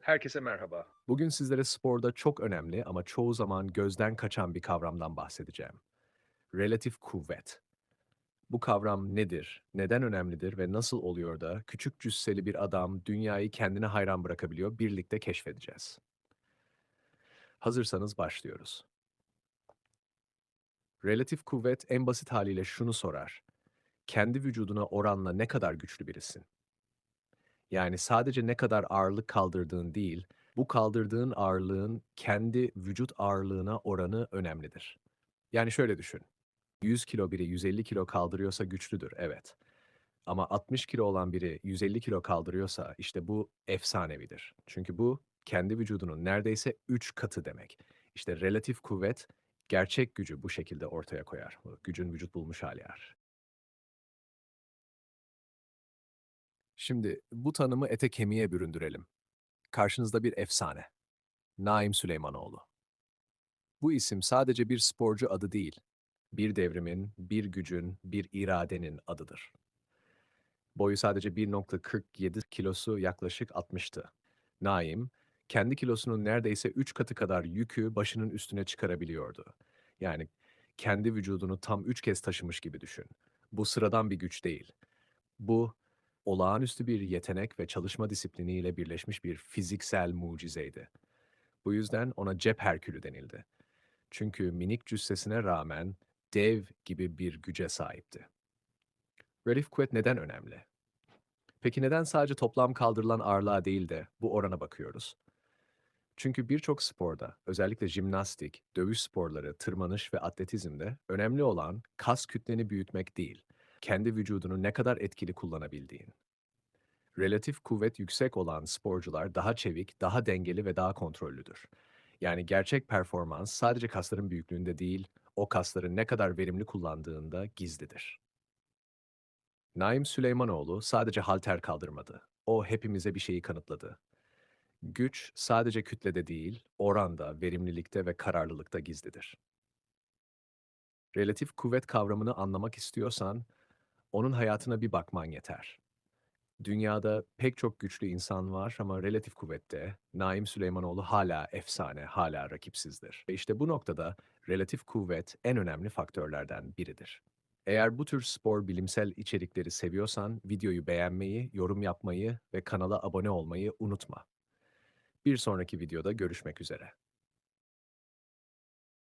Herkese merhaba. Bugün sizlere sporda çok önemli ama çoğu zaman gözden kaçan bir kavramdan bahsedeceğim. Relatif kuvvet. Bu kavram nedir, neden önemlidir ve nasıl oluyor da küçük cüsseli bir adam dünyayı kendine hayran bırakabiliyor birlikte keşfedeceğiz. Hazırsanız başlıyoruz. Relatif kuvvet en basit haliyle şunu sorar. Kendi vücuduna oranla ne kadar güçlü birisin? Yani sadece ne kadar ağırlık kaldırdığın değil, bu kaldırdığın ağırlığın kendi vücut ağırlığına oranı önemlidir. Yani şöyle düşün. 100 kilo biri 150 kilo kaldırıyorsa güçlüdür, evet. Ama 60 kilo olan biri 150 kilo kaldırıyorsa işte bu efsanevidir. Çünkü bu kendi vücudunun neredeyse 3 katı demek. İşte relatif kuvvet gerçek gücü bu şekilde ortaya koyar. Gücün vücut bulmuş hali er. Şimdi bu tanımı ete kemiğe büründürelim. Karşınızda bir efsane. Naim Süleymanoğlu. Bu isim sadece bir sporcu adı değil, bir devrimin, bir gücün, bir iradenin adıdır. Boyu sadece 1.47 kilosu yaklaşık 60'tı. Naim, kendi kilosunun neredeyse 3 katı kadar yükü başının üstüne çıkarabiliyordu. Yani kendi vücudunu tam 3 kez taşımış gibi düşün. Bu sıradan bir güç değil. Bu olağanüstü bir yetenek ve çalışma disipliniyle birleşmiş bir fiziksel mucizeydi. Bu yüzden ona cep herkülü denildi. Çünkü minik cüssesine rağmen dev gibi bir güce sahipti. Relatif kuvvet neden önemli? Peki neden sadece toplam kaldırılan ağırlığa değil de bu orana bakıyoruz? Çünkü birçok sporda, özellikle jimnastik, dövüş sporları, tırmanış ve atletizmde önemli olan kas kütleni büyütmek değil, kendi vücudunu ne kadar etkili kullanabildiğin. Relatif kuvvet yüksek olan sporcular daha çevik, daha dengeli ve daha kontrollüdür. Yani gerçek performans sadece kasların büyüklüğünde değil, o kasları ne kadar verimli kullandığında gizlidir. Naim Süleymanoğlu sadece halter kaldırmadı. O hepimize bir şeyi kanıtladı. Güç sadece kütlede değil, oranda, verimlilikte ve kararlılıkta gizlidir. Relatif kuvvet kavramını anlamak istiyorsan, onun hayatına bir bakman yeter. Dünyada pek çok güçlü insan var ama relatif kuvvette Naim Süleymanoğlu hala efsane, hala rakipsizdir. Ve işte bu noktada relatif kuvvet en önemli faktörlerden biridir. Eğer bu tür spor bilimsel içerikleri seviyorsan videoyu beğenmeyi, yorum yapmayı ve kanala abone olmayı unutma. Bir sonraki videoda görüşmek üzere.